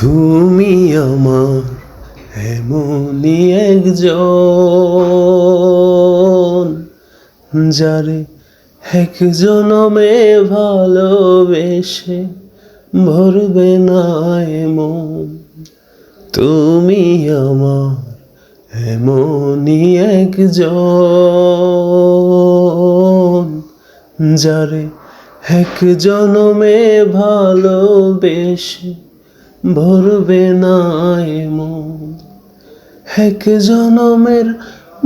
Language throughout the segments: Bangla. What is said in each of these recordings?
তুমি আমার এমনই একজন যারে এক জনমে ভালোবেসে ভরবে না এমন। তুমি আমার এমনই একজন যারে এক জনমে ভালোবেসে ভরবে না এমন এক জনমের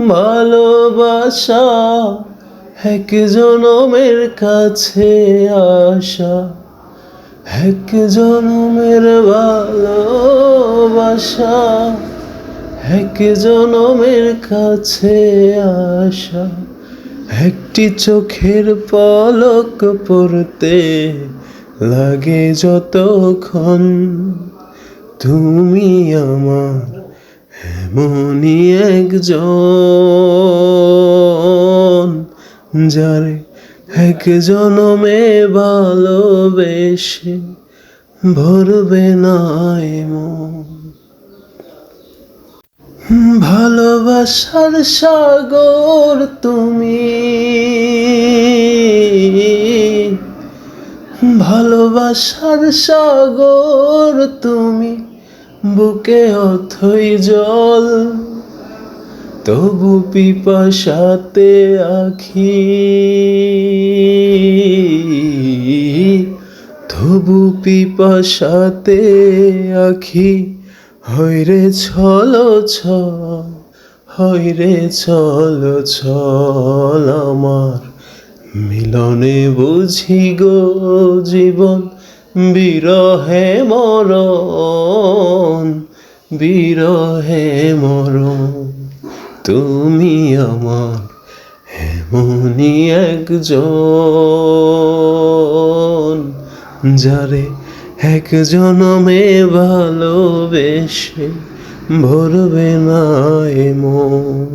ভালোবাসা, এক জনমের কাছে আসা। এক জনমের ভালোবাসা, এক জনমের কাছে আসা। একটি চোখের পলক পড়তে লাগে যতক্ষণ তুমি আমার এমনই একজন, যারে এক জনমে ভালোবেসে ভরবে না এমন। ভালোবাসার সাগর তুমি। ভালোবাসার সাগর তুমি, বুকে অথই জল। তবু পিপাসাতে আখি। তবু পিপাসাতে আখি। হইরে ছল ছল হইরে ছল ছল আমার। মিলনে বুঝি গো জীবন, বিরহে মরণ বিরহে মরণ। তুমি আমার এমনই একজন, যারে এক জনমে ভালোবেসে ভরবে না এমন।